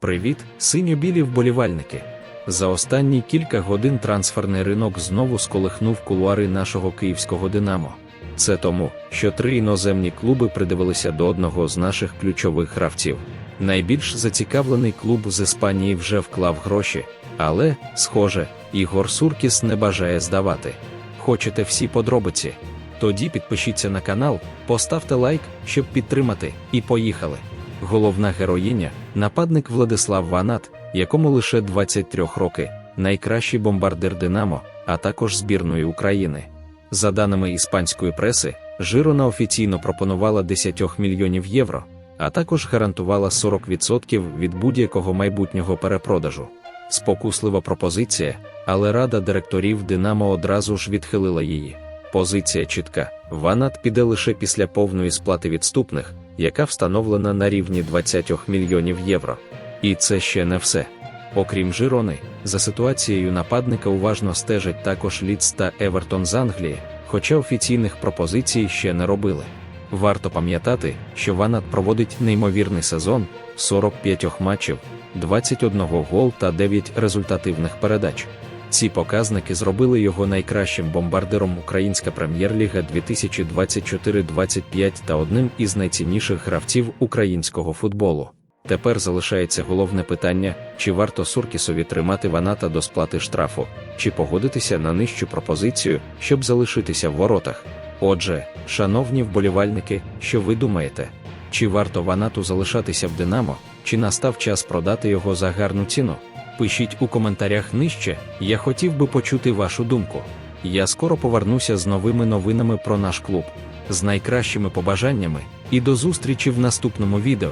Привіт, синьо-білі вболівальники! За останні кілька годин трансферний ринок знову сколихнув кулуари нашого київського Динамо. Це тому, що три іноземні клуби придивилися до одного з наших ключових гравців. Найбільш зацікавлений клуб з Іспанії вже вклав гроші, але, схоже, Ігор Суркіс не бажає здавати. Хочете всі подробиці? Тоді підпишіться на канал, поставте лайк, щоб підтримати, і поїхали. Головна героїня нападник Владислав Ванат, якому лише 23 роки, найкращий бомбардир Динамо, а також збірної України. За даними іспанської преси, Жирона офіційно пропонувала 10 мільйонів євро, а також гарантувала 40% від будь-якого майбутнього перепродажу. Спокуслива пропозиція, але рада директорів Динамо одразу ж відхилила її. Позиція чітка: Ванат піде лише після повної сплати відступних, яка встановлена на рівні 20 мільйонів євро. І це ще не все. Окрім Жирони, за ситуацією нападника уважно стежать також Ліц та Евертон з Англії, хоча офіційних пропозицій ще не робили. Варто пам'ятати, що Ванат проводить неймовірний сезон 45 матчів, 21 гол та 9 результативних передач. Ці показники зробили його найкращим бомбардиром Українська прем'єр-ліга 2024-25 та одним із найцінніших гравців українського футболу. Тепер залишається головне питання: чи варто Суркісові тримати Ваната до сплати штрафу, чи погодитися на нижчу пропозицію, щоб залишитися в воротах. Отже, шановні вболівальники, що ви думаєте? Чи варто Ванату залишатися в Динамо, чи настав час продати його за гарну ціну? Пишіть у коментарях нижче, я хотів би почути вашу думку. Я скоро повернуся з новими новинами про наш клуб, з найкращими побажаннями, і до зустрічі в наступному відео.